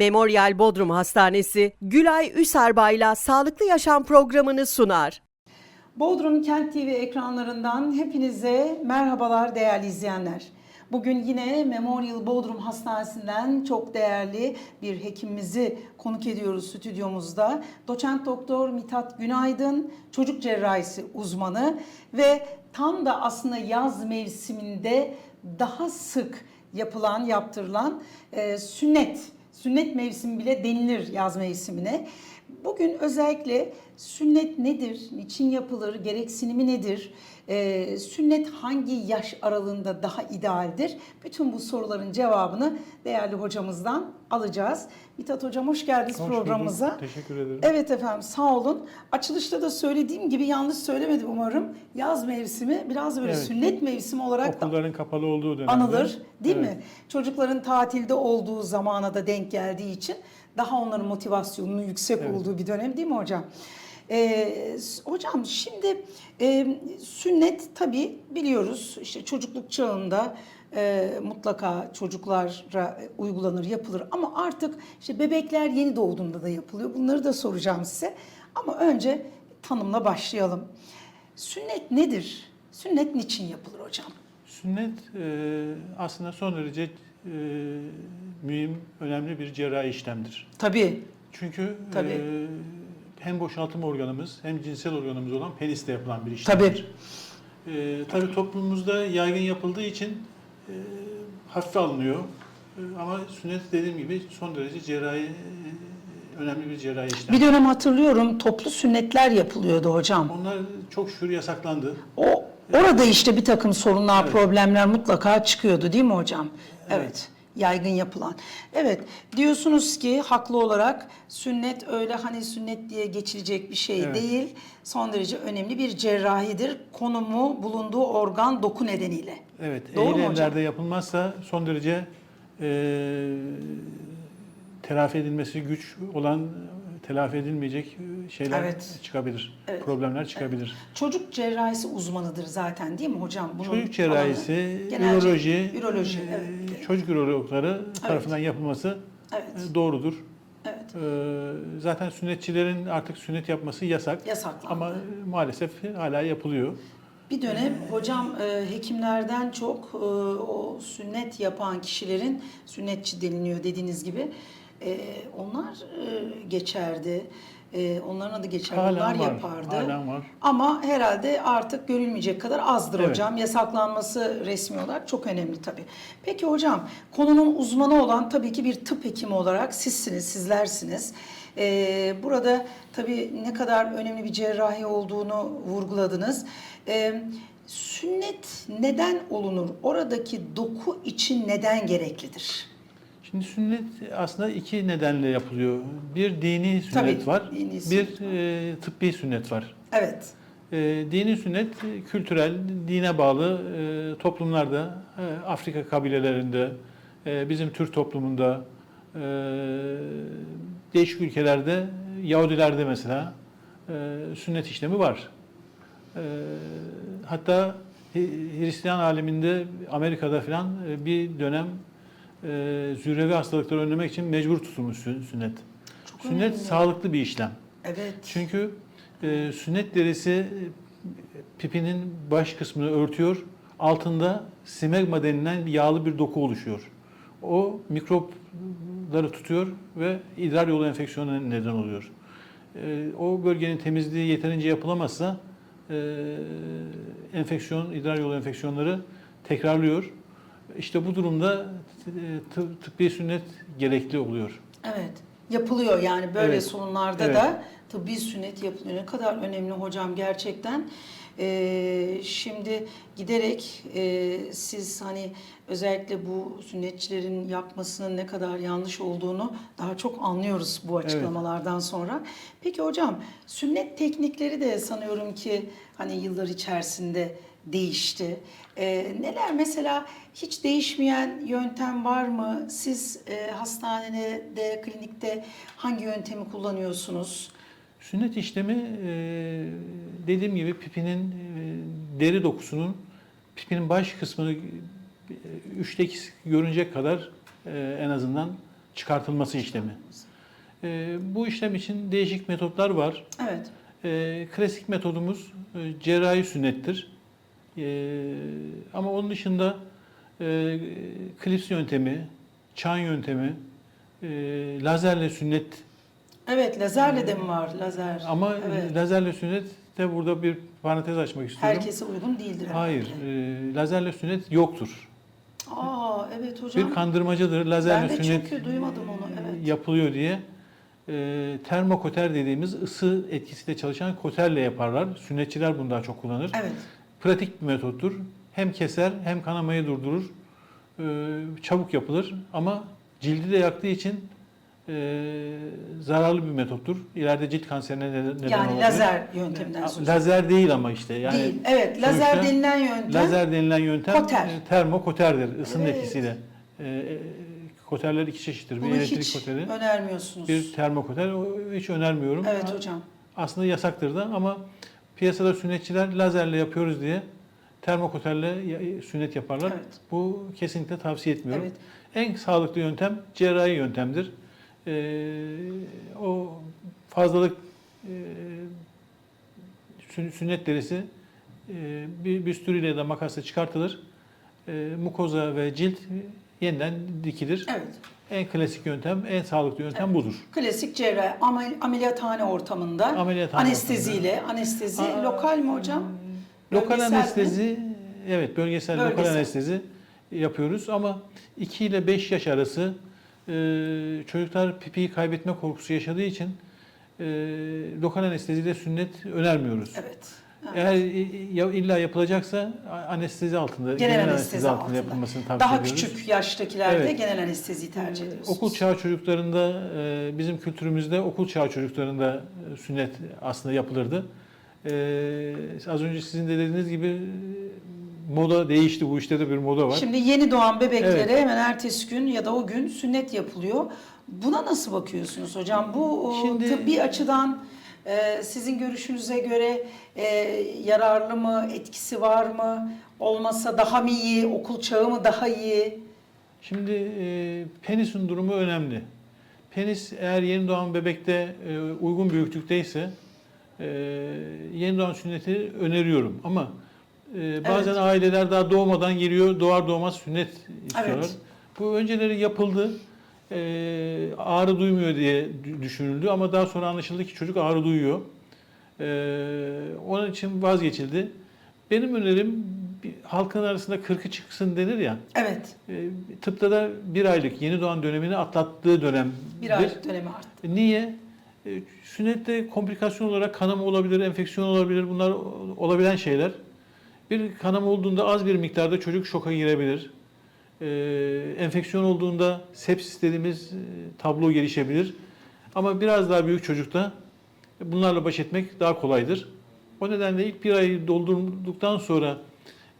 Memorial Bodrum Hastanesi Gülay Üserbay'la Sağlıklı Yaşam programını sunar. Bodrum Kent TV ekranlarından hepinize merhabalar değerli izleyenler. Bugün yine Memorial Bodrum Hastanesi'nden çok değerli bir hekimimizi konuk ediyoruz stüdyomuzda. Doçent Doktor Mithat Günaydın, çocuk cerrahisi uzmanı ve tam da aslında yaz mevsiminde daha sık yapılan, yaptırılan e, sünnet, sünnet mevsimi bile denilir yaz mevsimine. Bugün özellikle sünnet nedir, niçin yapılır, gereksinimi nedir, ee, sünnet hangi yaş aralığında daha idealdir? Bütün bu soruların cevabını değerli hocamızdan alacağız. Mithat Hocam hoş geldiniz Hoş programımıza. Teşekkür ederim. Evet efendim sağ olun. Açılışta da söylediğim gibi yanlış söylemedim umarım. Yaz mevsimi biraz da böyle Evet. sünnet mevsimi olarak da Okulların kapalı olduğu dönemde. anılır değil Evet. mi? Çocukların tatilde olduğu zamana da denk geldiği için daha onların motivasyonunun yüksek Evet. olduğu bir dönem değil mi hocam? S- hocam şimdi e, sünnet tabii biliyoruz işte çocukluk çağında e, mutlaka çocuklara uygulanır yapılır ama artık işte bebekler yeni doğduğunda da yapılıyor. Bunları da soracağım size ama önce tanımla başlayalım. Sünnet nedir? Sünnet niçin yapılır hocam? Sünnet e, aslında son derece e, mühim, önemli bir cerrahi işlemdir. Tabii. Çünkü Tabii. e, hem boşaltım organımız hem cinsel organımız olan peniste yapılan bir işlemdir. Tabii. E, tabii toplumumuzda yaygın yapıldığı için e, hafife alınıyor. E, ama sünnet dediğim gibi son derece cerrahi e, önemli bir cerrahi işlem. Bir dönem hatırlıyorum toplu sünnetler yapılıyordu hocam. Onlar çok şükür yasaklandı. O orada işte bir takım sorunlar, Evet. problemler mutlaka çıkıyordu değil mi hocam? Evet. Yaygın yapılan. Evet. Diyorsunuz ki haklı olarak sünnet öyle hani sünnet diye geçilecek bir şey Evet. değil. Son derece önemli bir cerrahidir. Konumu bulunduğu organ doku nedeniyle. Evet, Doğru eğri ellerde yapılmazsa son derece e, telafi edilmesi güç olan, telafi edilmeyecek şeyler Evet. çıkabilir, Evet. problemler çıkabilir. Çocuk cerrahisi uzmanıdır zaten değil mi hocam? Bunun Çocuk cerrahisi, alanı üroloji, üroloji, e, evet. çocuk ürologları tarafından yapılması Evet. e, doğrudur. Evet. E, zaten sünnetçilerin artık sünnet yapması yasak Yasaklandı. ama maalesef hala yapılıyor. Bir dönem hocam e, hekimlerden çok e, o sünnet yapan kişilerin sünnetçi deniliyor dediğiniz gibi e, onlar e, geçerdi. E, onların adı geçer. Halen onlar var, yapardı. halen var. Ama herhalde artık görülmeyecek kadar azdır Evet. hocam. Yasaklanması resmi olarak çok önemli tabii. Peki hocam konunun uzmanı olan tabii ki bir tıp hekimi olarak sizsiniz, sizlersiniz. Ee, burada tabii ne kadar önemli bir cerrahi olduğunu vurguladınız. Ee, sünnet neden olunur? Oradaki doku için neden gereklidir? Şimdi sünnet aslında iki nedenle yapılıyor. Bir dini sünnet Tabii, var, dini bir sünnet e, tıbbi sünnet var. Evet. E, dini sünnet kültürel, dine bağlı e, toplumlarda, e, Afrika kabilelerinde, e, bizim Türk toplumunda, e, değişik ülkelerde, Yahudilerde mesela e, sünnet işlemi var. E, hatta Hristiyan aleminde Amerika'da falan e, bir dönem e, zührevi hastalıkları önlemek için mecbur tutulmuş sü- sünnet. Çok Sünnet önemli. sağlıklı bir işlem. Evet. Çünkü e, sünnet derisi e, pipinin baş kısmını örtüyor. Altında simegma denilen yağlı bir doku oluşuyor. O mikropları tutuyor ve idrar yolu enfeksiyonuna neden oluyor. E, o bölgenin temizliği yeterince yapılamazsa e, enfeksiyon, idrar yolu enfeksiyonları tekrarlıyor. İşte bu durumda e, tıp- tıbbi sünnet gerekli oluyor. Evet. Yapılıyor yani böyle Evet. sorunlarda Evet. da tıbbi sünnet yapılıyor. Ne kadar önemli hocam gerçekten. Ee, şimdi giderek e, siz hani özellikle bu sünnetçilerin yapmasının ne kadar yanlış olduğunu daha çok anlıyoruz bu açıklamalardan sonra. Peki hocam sünnet teknikleri de sanıyorum ki hani yıllar içerisinde değişti. Ee, neler mesela hiç değişmeyen yöntem var mı? Siz e, hastanede, klinikte hangi yöntemi kullanıyorsunuz? Sünnet işlemi e, dediğim gibi pipinin e, deri dokusunun pipinin baş kısmını e, üçte ikisi görünecek kadar en azından çıkartılması işlemi. Bu işlem için değişik metotlar var. Evet. Klasik metodumuz cerrahi sünnettir. Ama onun dışında klips yöntemi, çan yöntemi, lazerle sünnet Evet, lazerle de mi var? Lazer. ama Evet. lazerle sünnet de burada bir parantez açmak istiyorum. Herkese uygun değildir. Hayır, herhalde. e, lazerle sünnet yoktur. Aa, evet hocam. Bir kandırmacadır. Lazerle Ben de sünnet çünkü duymadım onu, evet. yapılıyor diye. E, termokoter dediğimiz ısı etkisiyle çalışan koterle yaparlar. Sünnetçiler bunu daha çok kullanır. Evet. Pratik bir metottur. Hem keser hem kanamayı durdurur. E, çabuk yapılır ama cildi de yaktığı için e, zararlı bir metottur. İleride cilt kanserine neden, neden yani olabilir. lazer yönteminden söz. Lazer değil ama işte. Yani Değil. Evet, lazer denilen yöntem. Lazer denilen yöntem Koter. e, termokoterdir ısının Evet. etkisiyle. E, e, koterler iki çeşittir. Bir Bunu elektrik hiç koteri, önermiyorsunuz. bir termokoter. Hiç önermiyorum. Evet hocam. Aslında yasaktır da ama piyasada sünnetçiler lazerle yapıyoruz diye termokoterle ya- sünnet yaparlar. Evet. Bu kesinlikle tavsiye etmiyorum. Evet. En sağlıklı yöntem cerrahi yöntemdir. Ee, o fazlalık e, sün- sünnet derisi e, bir bisturiyle ya da makasla çıkartılır. E, mukoza ve cilt yeniden dikilir. Evet. En klasik yöntem, en sağlıklı yöntem budur. Klasik cerrahi amel- ameliyathane ortamında Ameliyathane anesteziyle. Anestezi Aa, lokal mi hocam? Lokal Bölgesel mi? anestezi, evet bölgesel, lokal Bölgesel. anestezi yapıyoruz ama 2 ile 5 yaş arası e, çocuklar pipiyi kaybetme korkusu yaşadığı için e, lokal anesteziyle sünnet önermiyoruz. Evet. evet. Eğer ya- illa yapılacaksa anestezi altında, Genel anestezi altında, altında. yapılmasını tavsiye Daha ediyoruz. küçük yaştakilerde Evet. genel anesteziyi tercih ediyorsunuz. Okul çağı çocuklarında e, bizim kültürümüzde okul çağı çocuklarında e, sünnet aslında yapılırdı. E, az önce sizin de dediğiniz gibi moda değişti. Bu işte de bir moda var. Şimdi yeni doğan bebeklere Evet. hemen ertesi gün ya da o gün sünnet yapılıyor. Buna nasıl bakıyorsunuz hocam? Bu Şimdi- tıbbi açıdan e, sizin görüşünüze göre e, yararlı mı, etkisi var mı? Olmasa daha mı iyi, okul çağı mı daha iyi? Şimdi e, penisin durumu önemli. Penis eğer yeni doğan bebekte e, uygun büyüklükteyse e, yeni doğan sünneti öneriyorum. Ama e, bazen Evet. aileler daha doğmadan geliyor, doğar doğmaz sünnet istiyorlar. Evet. Bu önceleri yapıldı. E, ağrı duymuyor diye dü- düşünüldü ama daha sonra anlaşıldı ki çocuk ağrı duyuyor. E, onun için vazgeçildi. Benim önerim halkın arasında kırkı çıksın denir ya. Evet, E, Tıpta da bir aylık yeni doğan dönemini atlattığı dönemdir. bir aylık dönemi arttı. Niye? E, Sünnette komplikasyon olarak kanama olabilir, enfeksiyon olabilir. Bunlar olabilen şeyler. Bir kanama olduğunda az bir miktarda çocuk şoka girebilir. E, enfeksiyon olduğunda sepsis dediğimiz e, tablo gelişebilir. Ama biraz daha büyük çocukta bunlarla baş etmek daha kolaydır. O nedenle ilk bir ayı doldurduktan sonra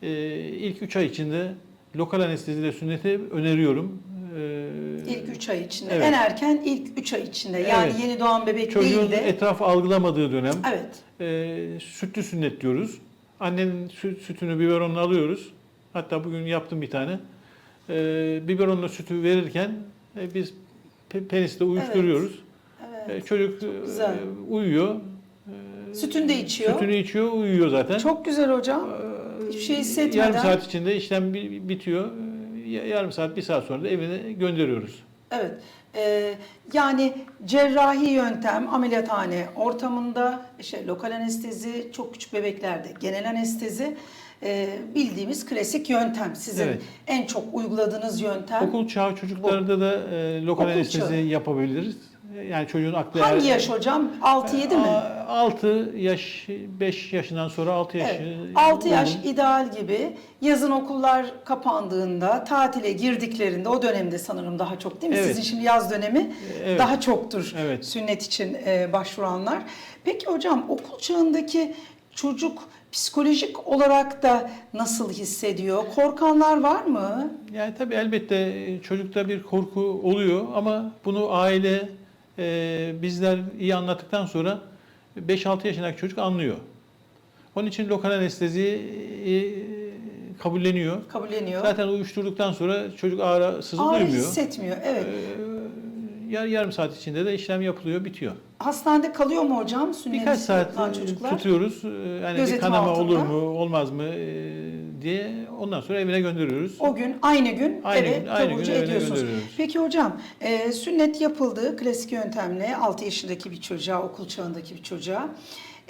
e, ilk 3 ay içinde lokal anesteziyle sünneti öneriyorum. E, İlk 3 ay içinde. Evet. En erken ilk 3 ay içinde. Yani Evet. yeni doğan bebek çocuğun değil de. etraf algılamadığı dönem Evet. e, sütlü sünnet diyoruz. Annenin süt, sütünü biberonla alıyoruz. Hatta bugün yaptım bir tane. E, biberonla sütü verirken e, biz pe- penisle uyuşturuyoruz. Evet. E, çocuk e, uyuyor. Sütünü de içiyor. Sütünü içiyor, uyuyor zaten. Çok güzel hocam. Hiçbir şey hissetmeden. Yarım saat içinde işlem bi- bitiyor. E, Yarım saat, bir saat sonra da evine gönderiyoruz. Evet. Ee, yani cerrahi yöntem ameliyathane ortamında işte lokal anestezi çok küçük bebeklerde genel anestezi e, bildiğimiz klasik yöntem. Sizin Evet. en çok uyguladığınız yöntem. Okul çağı çocuklarda da e, lokal Okul anestezi çağı. yapabiliriz. Yani çocuğun aklı Hangi yaş hocam? 6-7 mi? 6 yaş, 5 yaşından sonra 6 yaş. Evet. e, 6 yaş uygun. ideal gibi. Yazın okullar kapandığında, tatile girdiklerinde o dönemde sanırım daha çok değil mi? Evet. Sizin şimdi yaz dönemi Evet. daha çoktur Evet. sünnet için e, başvuranlar. Peki hocam okul çağındaki çocuk psikolojik olarak da nasıl hissediyor? Korkanlar var mı? Yani tabii elbette e, çocukta bir korku oluyor ama bunu aile e, bizler iyi anlattıktan sonra 5-6 yaşındaki çocuk anlıyor. Onun için lokal anestezi e, kabulleniyor. Kabulleniyor. Zaten uyuşturduktan sonra çocuk ağrı sızı Ağrı duymuyor. hissetmiyor. Evet. Ee, yar, yarım saat içinde de işlem yapılıyor, bitiyor. Hastanede kalıyor mu hocam? Sünnet Birkaç saat çocuklar. tutuyoruz. E, Yani bir kanama altında. olur mu, olmaz mı e, diye ondan sonra evine gönderiyoruz. O gün aynı gün Aynı eve gün- aynı gün evine ediyorsunuz. Peki hocam e, sünnet yapıldı klasik yöntemle 6 yaşındaki bir çocuğa okul çağındaki bir çocuğa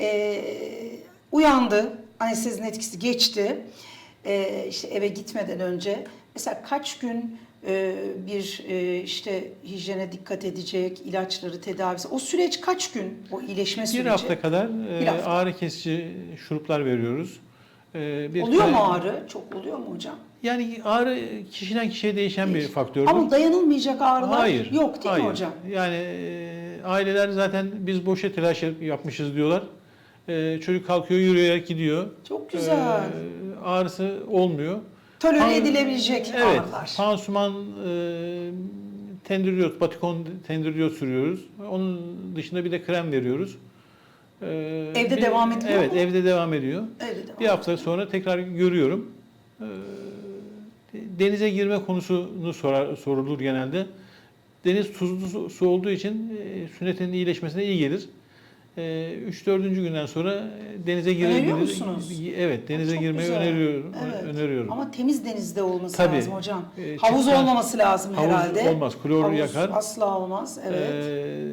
E, uyandı anestezinin etkisi geçti E, işte eve gitmeden önce mesela kaç gün bir e, işte hijyene dikkat edecek ilaçları tedavisi o süreç kaç gün o iyileşme süreci Bir hafta kadar e, Bir hafta. ağrı kesici şuruplar veriyoruz. E, bir oluyor mu ağrı çok oluyor mu hocam? Yani ağrı kişiden kişiye değişen bir faktördür. Ama dayanılmayacak ağrılar Hayır. yok değil hayır. mi hocam? Yani e, aileler zaten biz boşa telaş yapmışız diyorlar. E, çocuk kalkıyor, yürüyerek gidiyor. Çok güzel. E, ağrısı olmuyor. Tolere Pan- edilebilecek Evet. ağrılar. Pansuman e, tendriyot, batikon tendriyot sürüyoruz. Onun dışında bir de krem veriyoruz. E, Evde bir- devam ediyor Evet, mu? evde devam ediyor. Evet, devam. Bir hafta sonra tekrar görüyorum. Ee, Denize girme konusunu sorar, sorulur genelde. Deniz tuzlu su- su olduğu için e, sünnetin iyileşmesine iyi gelir. 3-4. günden sonra e, denize girebilir. Öneriyor musunuz? Evet, denize Çok girmeyi güzel. öneriyorum. Evet. öneriyorum. Ama temiz denizde olması Tabii. lazım hocam. Ee, Havuz çıkar- olmaması lazım Havuz herhalde. olmaz, klor Havuz yakar. asla olmaz. Evet. Ee,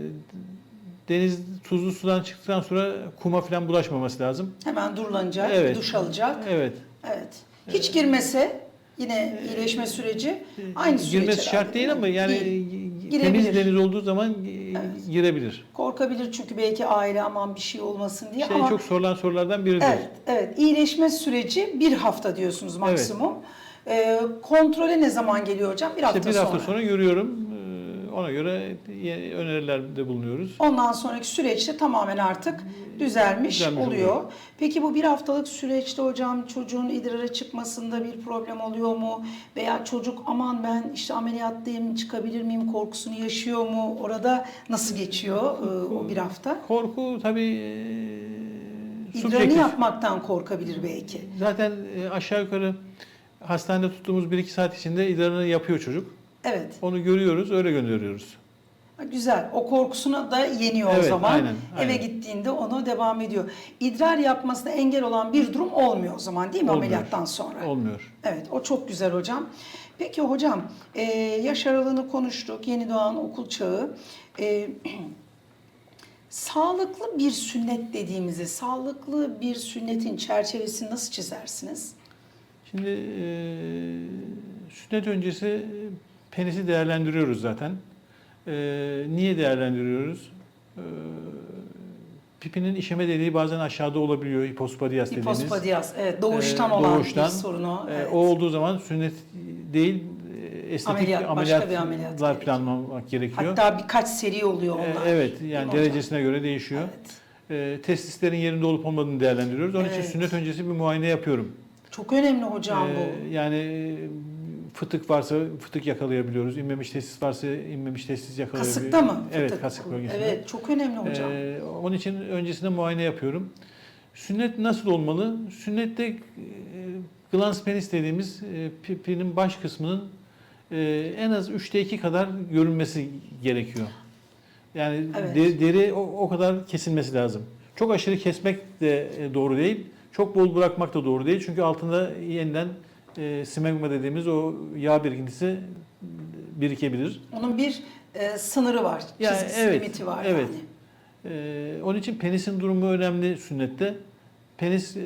deniz tuzlu sudan çıktıktan sonra kuma falan bulaşmaması lazım. Hemen durulanacak, Evet. duş alacak. Evet. Evet. Hiç girmese yine iyileşme süreci aynı süreç Girmesi şart değil ama yani Değil. Temiz Girebilir. deniz olduğu zaman e, Evet. girebilir. Korkabilir çünkü belki aile aman bir şey olmasın diye Şey ama çok sorulan sorulardan biridir. Evet, evet. İyileşme süreci bir hafta diyorsunuz maksimum. Ee, kontrole ne zaman geliyor hocam? Bir hafta İşte bir sonra. hafta sonra görüyorum. Ona göre önerilerde bulunuyoruz. Ondan sonraki süreçte tamamen artık düzelmiş, Düzelmiş oluyor. oluyor. Peki bu bir haftalık süreçte hocam çocuğun idrara çıkmasında bir problem oluyor mu? Veya çocuk aman ben işte ameliyattayım çıkabilir miyim korkusunu yaşıyor mu? Orada nasıl geçiyor e, o bir hafta? Korku tabii e, İdrarını yapmaktan korkabilir belki. Zaten e, aşağı yukarı hastanede tuttuğumuz 1-2 saat içinde idrarını yapıyor çocuk. Evet. Onu görüyoruz, öyle gönderiyoruz. Güzel. O korkusuna da yeniyor o Evet, zaman. aynen, Eve aynen. gittiğinde onu devam ediyor. İdrar yapmasına engel olan bir durum olmuyor o zaman değil mi Olmuyor. ameliyattan sonra? Olmuyor. Evet o çok güzel hocam. Peki hocam e, yaş aralığını konuştuk. Yeni doğan okul çağı. E, sağlıklı bir sünnet dediğimizde sağlıklı bir sünnetin çerçevesini nasıl çizersiniz? Şimdi e, sünnet öncesi penisi değerlendiriyoruz zaten. E, niye değerlendiriyoruz? E, pipinin işeme deliği bazen aşağıda olabiliyor hipospadias dediğimiz. Hipospadias. Evet doğuştan E, olan doğuştan. bir sorunu. E, Evet. O olduğu zaman sünnet değil e, estetik Ameliyat, ameliyatlar bir ameliyat planlamak gerekiyor. Hatta birkaç seri oluyor E, onlar. evet Değil yani hocam? derecesine göre değişiyor. Evet. E, testislerin yerinde olup olmadığını değerlendiriyoruz. Onun Evet. için sünnet öncesi bir muayene yapıyorum. Çok önemli hocam Ee, bu. Yani e, fıtık varsa fıtık yakalayabiliyoruz. İnmemiş testis varsa inmemiş testis yakalayabiliyoruz. Kasıkta mı? Evet, Fıtık? kasık bölgesinde. Evet, çok önemli hocam. Ee, onun için öncesinde muayene yapıyorum. Sünnet nasıl olmalı? Sünnette e, glans penis dediğimiz e, pipinin baş kısmının e, en az 3'te 2 kadar görünmesi gerekiyor. Yani Evet. de- deri o, o kadar kesilmesi lazım. Çok aşırı kesmek de e, doğru değil. Çok bol bırakmak da doğru değil. Çünkü altında yeniden e, smegma dediğimiz o yağ birikintisi birikebilir. Onun bir e, sınırı var, Ya, çizgisi, evet, limiti var evet. yani. Ee, onun için penisin durumu önemli sünnette. Penis e,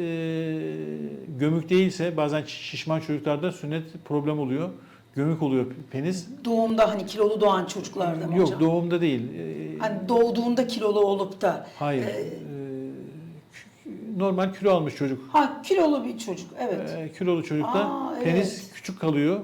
gömük değilse bazen şişman çocuklarda sünnet problem oluyor. Gömük oluyor penis. Doğumda hani kilolu doğan çocuklarda mı Yok hocam? doğumda değil. Ee, Hani doğduğunda kilolu olup da hayır. e, Ee, normal kilo almış çocuk. ha kilolu bir çocuk evet. Ee, kilolu çocukta Aa, evet. penis küçük kalıyor.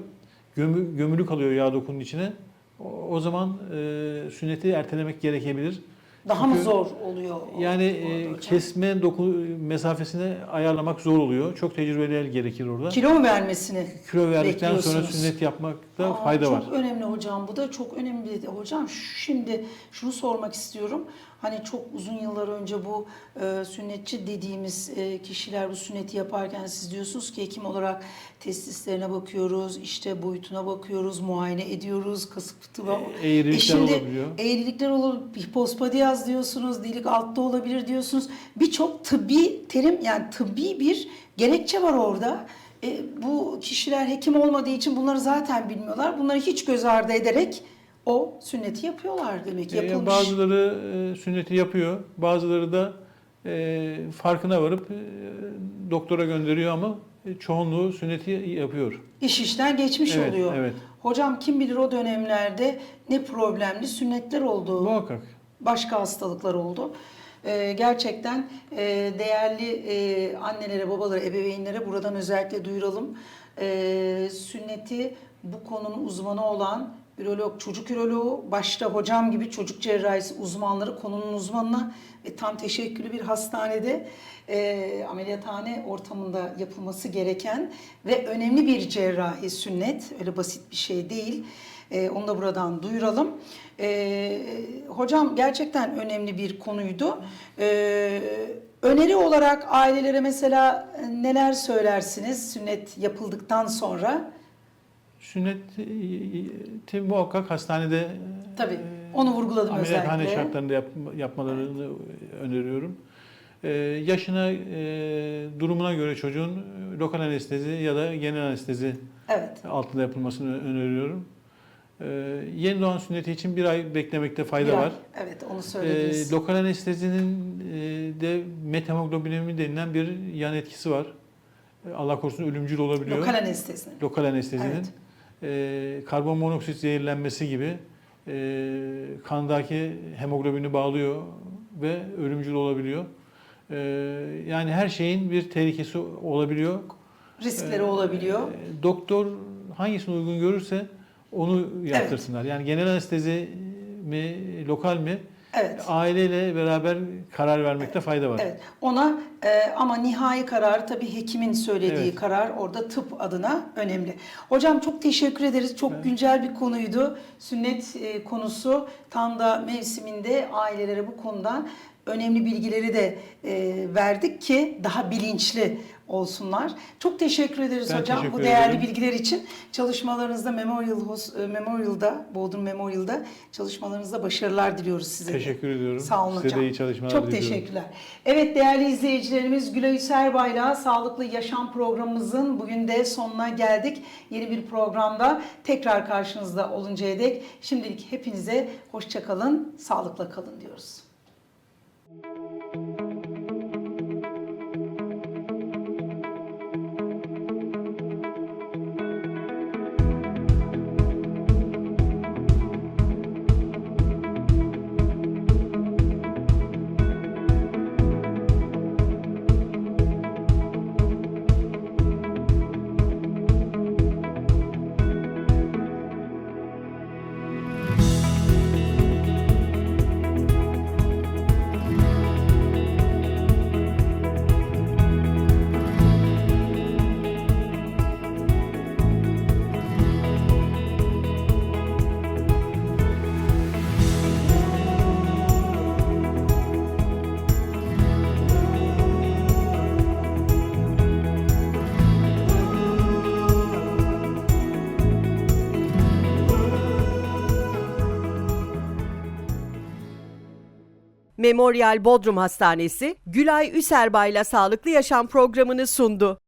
Gömü, gömülü kalıyor yağ dokunun içine. O, o zaman e, sünneti ertelemek gerekebilir. Daha mı Çünkü zor oluyor? o- Yani e, kesme doku mesafesini ayarlamak zor oluyor. Çok tecrübeliler gerekir orada. Kilo mu vermesini? Kilo verdikten sonra sünnet yapmakta Aa, fayda çok var. önemli hocam. Bu da çok önemli. Hocam şimdi şunu sormak istiyorum. Hani çok uzun yıllar önce bu e, sünnetçi dediğimiz e, kişiler bu sünneti yaparken siz diyorsunuz ki hekim olarak testislerine bakıyoruz, işte boyutuna bakıyoruz, muayene ediyoruz, kasık fıtığı. E, eğrilikler şimdi olabiliyor. Eğrilikler olur, hipospadiyaz diyorsunuz, delik altta olabilir diyorsunuz. Birçok tıbbi terim yani tıbbi bir gerekçe var orada. E, bu kişiler hekim olmadığı için bunları zaten bilmiyorlar. Bunları hiç göz ardı ederek o sünneti yapıyorlar demek. E, Yapılmış. bazıları e, sünneti yapıyor, bazıları da e, farkına varıp e, doktora gönderiyor ama e, çoğunluğu sünneti yapıyor. İş işten geçmiş Evet, oluyor. evet. Hocam kim bilir o dönemlerde ne problemli sünnetler oldu. Muhakkak. başka hastalıklar oldu. Ee, gerçekten e, değerli e, annelere, babalara, ebeveynlere buradan özellikle duyuralım. Ee, sünneti bu konunun uzmanı olan ürolog, çocuk üroloğu, başta hocam gibi çocuk cerrahisi uzmanları konunun uzmanına ve tam teşekküllü bir hastanede e, ameliyathane ortamında yapılması gereken ve önemli bir cerrahi sünnet. Öyle basit bir şey değil. E, onu da buradan duyuralım. E, hocam gerçekten önemli bir konuydu. E, öneri olarak ailelere mesela neler söylersiniz sünnet yapıldıktan sonra? Sünneti muhakkak hastanede e, Tabii, onu vurguladım ameliyathane özellikle. şartlarında yap- yapmalarını öneriyorum. E, yaşına, e, durumuna göre çocuğun e, lokal anestezi ya da genel anestezi Evet. altında yapılmasını öneriyorum. E, yeni doğan sünneti için bir ay beklemekte fayda Bir ay. var. Evet onu E, söylediniz. lokal anestezinin e, de methemoglobinemi denilen bir yan etkisi var. E, Allah korusun ölümcül olabiliyor. Lokal anestezi. lokal anestezinin Evet. E, karbon monoksit zehirlenmesi gibi e, kandaki hemoglobini bağlıyor ve ölümcül olabiliyor. E, yani her şeyin bir tehlikesi olabiliyor. Riskleri E, olabiliyor. e, doktor hangisini uygun görürse onu yaptırsınlar. Yani genel anestezi mi, lokal mi? Evet. Aileyle beraber karar vermekte fayda var. Evet. Ona e, ama nihai kararı tabii hekimin söylediği Evet. karar orada tıp adına önemli. Hocam çok teşekkür ederiz. Çok güncel bir konuydu. Sünnet e, konusu tam da mevsiminde ailelere bu konudan önemli bilgileri de e, verdik ki daha bilinçli olsunlar. Çok teşekkür ederiz Ben hocam bu teşekkür değerli ederim. bilgiler için. Çalışmalarınızda Memorial e, Memorial'da, Bodrum Memorial'da çalışmalarınızda başarılar diliyoruz size. de. Teşekkür ediyorum. Sağ olun Size hocam. de iyi çalışmalar Çok diliyorum. teşekkürler. Evet değerli izleyicilerimiz Gülay Serbay'la Sağlıklı Yaşam programımızın bugün de sonuna geldik. Yeni bir programda tekrar karşınızda oluncaya dek şimdilik hepinize hoşçakalın, sağlıkla kalın diyoruz. Memorial Bodrum Hastanesi, Gülay Üserbay'la Sağlıklı Yaşam programını sundu.